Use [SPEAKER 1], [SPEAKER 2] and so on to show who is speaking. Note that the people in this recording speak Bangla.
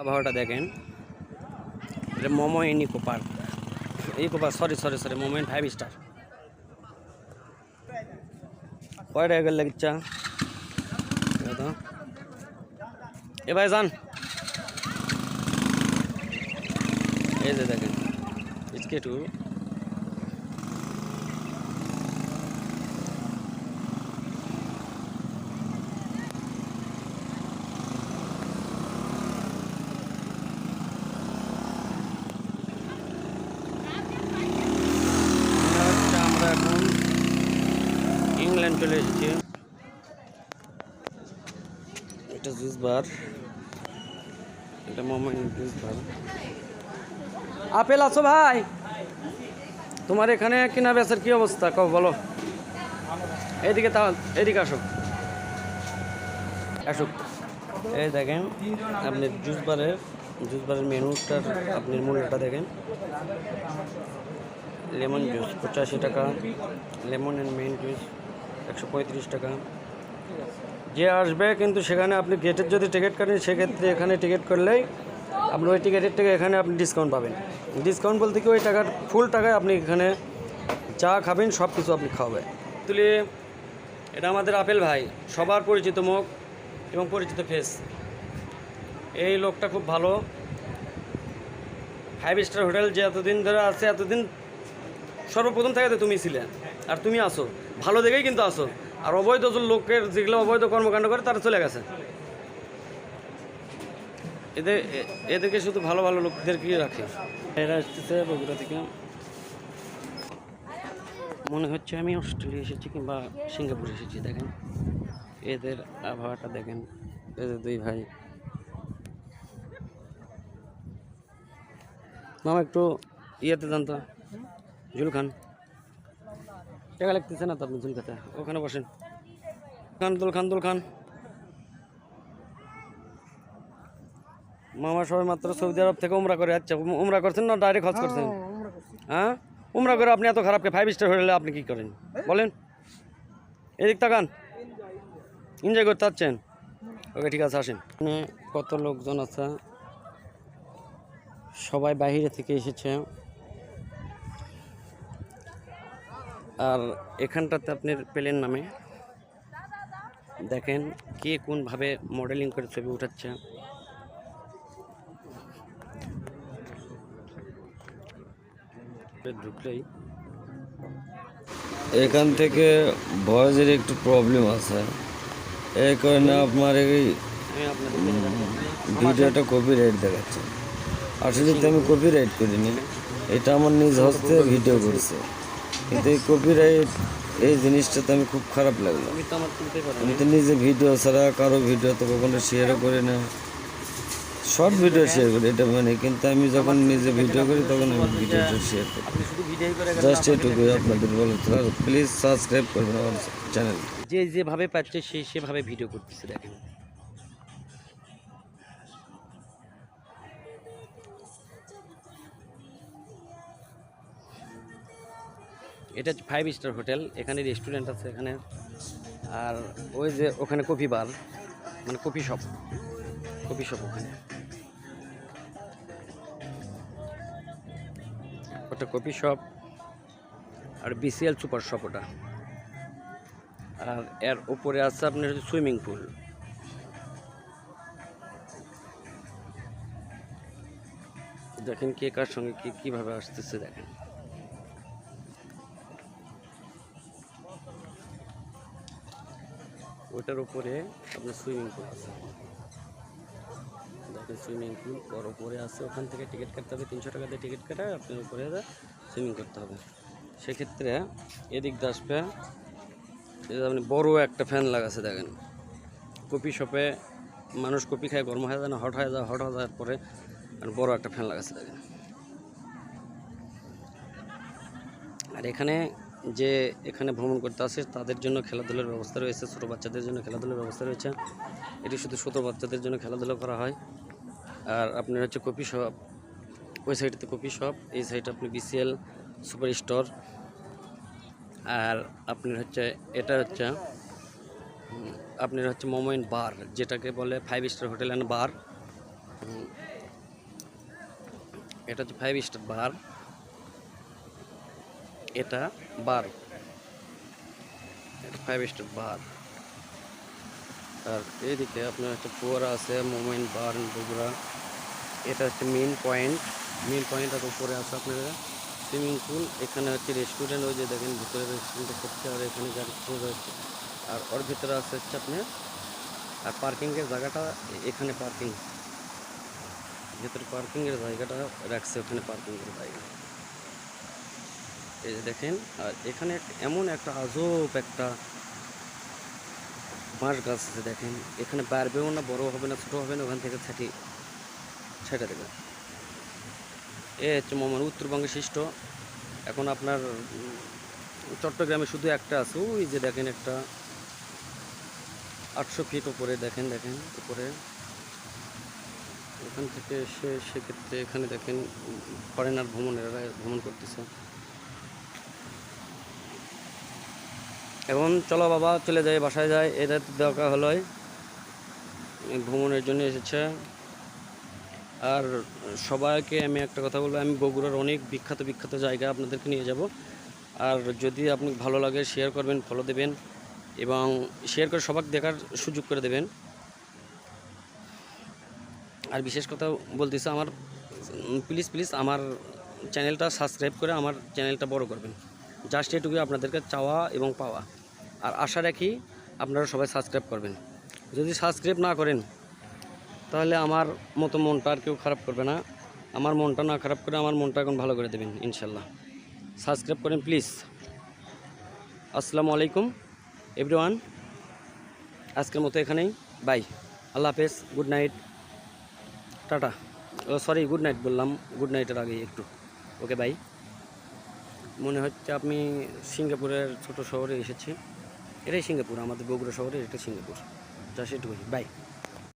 [SPEAKER 1] আবহাওয়াটা দেখেন। এটা Momo Inn Eco Park Eco Park sorry sorry sorry Momo Inn five star কয় টাকা করে এ ভাই যান এই যে দেখেন আমরা এখন ইংল্যান্ড চলে এসেছি। এটা জুস বার। এটা মোমো জুস বার। আপেল আছো ভাই? তোমার এখানে কিনা বেচার কি অবস্থা? কও বলো। এদিকে তা এদিকে আসো। আসুক এই দেখেন আপনি জুস বারের জুস বারের মেনুটার আপনি মূল্যটা দেখেন। লেমন জুস পঁচাশি টাকা। লেমন অ্যান্ড মেন জুস একশো পঁয়ত্রিশ টাকা। যে আসবে, কিন্তু সেখানে আপনি গেটের যদি টিকিট কাটেন, সেক্ষেত্রে এখানে টিকিট করলেই আপনি ওই টিকিটের থেকে এখানে আপনি ডিসকাউন্ট পাবেন। ডিসকাউন্ট বলতে কি, ওই টাকার ফুল টাকায় আপনি এখানে চা খাবেন সব কিছু আপনি খাওয়াবেন। তুলি, এটা আমাদের আপেল ভাই, সবার পরিচিত মুখ এবং পরিচিত ফেস এই লোকটা খুব ভালো। ফাইভ স্টার হোটেল যে এতদিন ধরে আছে, এতদিন সর্বপ্রথম থেকে তো তুমি ছিলে। আর তুমি আসো। ভালো দেখেই কিন্তু আসো। আর অবৈধ লোকের যেগুলো অবৈধ কর্মকাণ্ড করে, তারা চলে গেছে। এদের এদেরকে শুধু ভালো ভালো লোকদেরকেই রাখে। এরা বগুড়া থেকে। মনে হচ্ছে আমি অস্ট্রেলিয়া এসেছি কিংবা সিঙ্গাপুর এসেছি, দেখেন। এদের আবহাওয়াটা দেখেন। এদের দুই ভাই। মামা, একটু ইয়েতে যান তো। জুল খান টাকা লাগতেছে না তো আপনি খাতে ওখানে বসেন। খান দুল খান দুল খান। মামা সবাই মাত্র সৌদি আরব থেকে উমরা করে আচ্ছা উমরা করছেন না ডাইরেক্ট হজ করছেন? হ্যাঁ? উমরা করে আপনি এত খারাপকে ফাইভ স্টার হলে আপনি কি করেন? বলেন। এদিক তাকান। এনজয় করতে চাচ্ছেন ওকে ঠিক আছে আসেন। কত লোকজন আছে? সবাই বাইরে থেকে এসেছে। আর এখানটাতে আপনার প্লেন নামে। দেখেন কে কোনভাবে মডেলিং করে ছবি উঠাচ্ছে। ঢুকলেই।
[SPEAKER 2] এখান থেকে ভয়েসের একটু প্রবলেম আছে। এই কারণে আপনার এই। ভিডিওটা কপি রাইট দেখাচ্ছে। আসলে তো আমি কপি রাইট করিনি। এটা আমার নিজ হস্তে ভিডিও করছে। কিন্তু এই কপি রাইট এই জিনিসটা তো আমি খুব খারাপ লাগল।
[SPEAKER 1] আমি তো
[SPEAKER 2] নিজে ভিডিও ছাড়া কারও ভিডিও তো কখনো শেয়ারও করি না। শর্ট ভিডিও শেয়ার করি এটা মানে কিন্তু আমি যখন নিজে ভিডিও করি তখন আমি ভিডিওটা শেয়ার করে। জাস্ট এটুকুই আপনাদের বলে প্লিজ সাবস্ক্রাইব করবেন আমার চ্যানেল
[SPEAKER 1] যে যেভাবে পাচ্ছে সেই সেভাবে ভিডিও করতেছে দেখেন। এটা ফাইভ স্টার হোটেল এখানে রেস্টুরেন্ট আছে এখানে। আর ওই যে ওখানে কফি বার মানে কফি শপ কফি শপ ওখানে। ওটা কফি শপ আর বিসিএল সুপার শপ ওটা। আর এর উপরে আছে আপনার সুইমিং পুল দেখেন কে কার সঙ্গে কে কীভাবে আসতেছে দেখেন। ওটার উপরে আপনার সুইমিং পুল আছে। দেখেন সুইমিং পুল, ওর উপরে আছে, ওখান থেকে টিকিট কাটতে হবে, তিনশো টাকা দিয়ে টিকিট কাটা আপনার উপরে সুইমিং করতে হবে। সেক্ষেত্রে এদিক দিয়ে আসবে আপনি বড় একটা ফ্যান লাগাছে দেখেন। কপি শপে মানুষ কপি খায়, গরম হয়ে যায় না, হট হয়ে যায়, হট হয়ে যাওয়ার পরে আর বড় একটা ফ্যান লাগাছে দেখেন। আর এখানে যে এখানে ভ্রমণ করতে আসে, তাদের জন্য খেলাধুলার ব্যবস্থা রয়েছে, ছোটো বাচ্চাদের জন্য খেলাধুলার ব্যবস্থা রয়েছে। এটি শুধু ছোটো বাচ্চাদের জন্য খেলাধুলা করা হয়। আর আপনার হচ্ছে কপি শপ, ওই সাইডে কপি শপ, এই সাইডে আপনি বিসিএল সুপার স্টোর আর আপনার হচ্ছে, এটা হচ্ছে, আপনার হচ্ছে মোমেন্ট বার, যেটাকে বলে five star hotel and bar. এটা হচ্ছে ফাইভ স্টার বার। এটা বার। এটা ফাইভ স্টার বার আর এইদিকে আপনার একটা ফোয়ারা আছে মোমেন্ট বার বগুড়া এটা হচ্ছে মেন পয়েন্ট মেন পয়েন্ট আর উপরে আছে আপনারা সুইমিং পুল এখানে হচ্ছে রেস্টুরেন্ট ওই যে দেখেন ভিতরে রেস্টুরেন্টে করছে, আর এখানে গাড়ি রয়েছে। আর ওর ভিতরে আছে হচ্ছে আপনার, আর পার্কিংয়ের জায়গাটা এখানে পার্কিং ভেতরে পার্কিংয়ের জায়গাটা রাখছে, ওখানে পার্কিংয়ের জায়গা। এই যে দেখেন, আর এখানে এমন একটা আজব একটা বাঁশ গাছ আছে, দেখেন। এখানে বাড়বেও না বড় হবে না ছোটো হবে না, ওখান থেকে ছাটি, ছেটে দেবে এ হচ্ছে আমার উত্তরবঙ্গে সৃষ্ট। এখন আপনার চট্টগ্রামে শুধু একটা আছে, ওই যে দেখেন একটা আটশো ফিট ওপরে দেখেন দেখেন, উপরে। ওখান থেকে এসে সেক্ষেত্রে এখানে দেখেন ফরেনার ভ্রমণেরা, ভ্রমণ করতেছে। এখন চলো বাবা, চলে যাই, বাসায় যায় এটা দরকার হলোই। ভ্রমণের জন্য এসেছে। আর সবাইকে আমি একটা কথা বলব, আমি বগুড়ার অনেক বিখ্যাত বিখ্যাত জায়গা আপনাদেরকে নিয়ে যাব। আর যদি আপনি ভালো লাগে শেয়ার করবেন ফলো দেবেন, এবং শেয়ার করে সবাক দেখার সুযোগ করে দেবেন। আর বিশেষ কথা বলতেছে, আমার প্লিজ প্লিজ আমার চ্যানেলটা সাবস্ক্রাইব করে আমার চ্যানেলটা বড় করবেন। জাস্ট এটুকুই আপনাদেরকে চাওয়া এবং পাওয়া। আর আশা রাখি আপনারা সবাই সাবস্ক্রাইব করবেন। যদি সাবস্ক্রাইব না করেন, তাহলে আমার মতো মনটা আর কেউ খারাপ করবে না। আমার মনটা না খারাপ করে আমার মনটা এখন ভালো করে দেবেন, ইনশাল্লাহ। সাবস্ক্রাইব করেন প্লিজ আসসালামু আলাইকুম এভরিওয়ান আজকের মতো এখানেই। বাই আল্লাহ হাফেজ। Good night tata. ও সরি গুড নাইট বললাম। গুড নাইটের আগে একটু। ওকে বাই মনে হচ্ছে আপনি সিঙ্গাপুরের ছোট শহরে এসেছি। এটাই সিঙ্গাপুর আমাদের বগুড়া শহরের এটা সিঙ্গাপুর। যা সেটুকুই বাই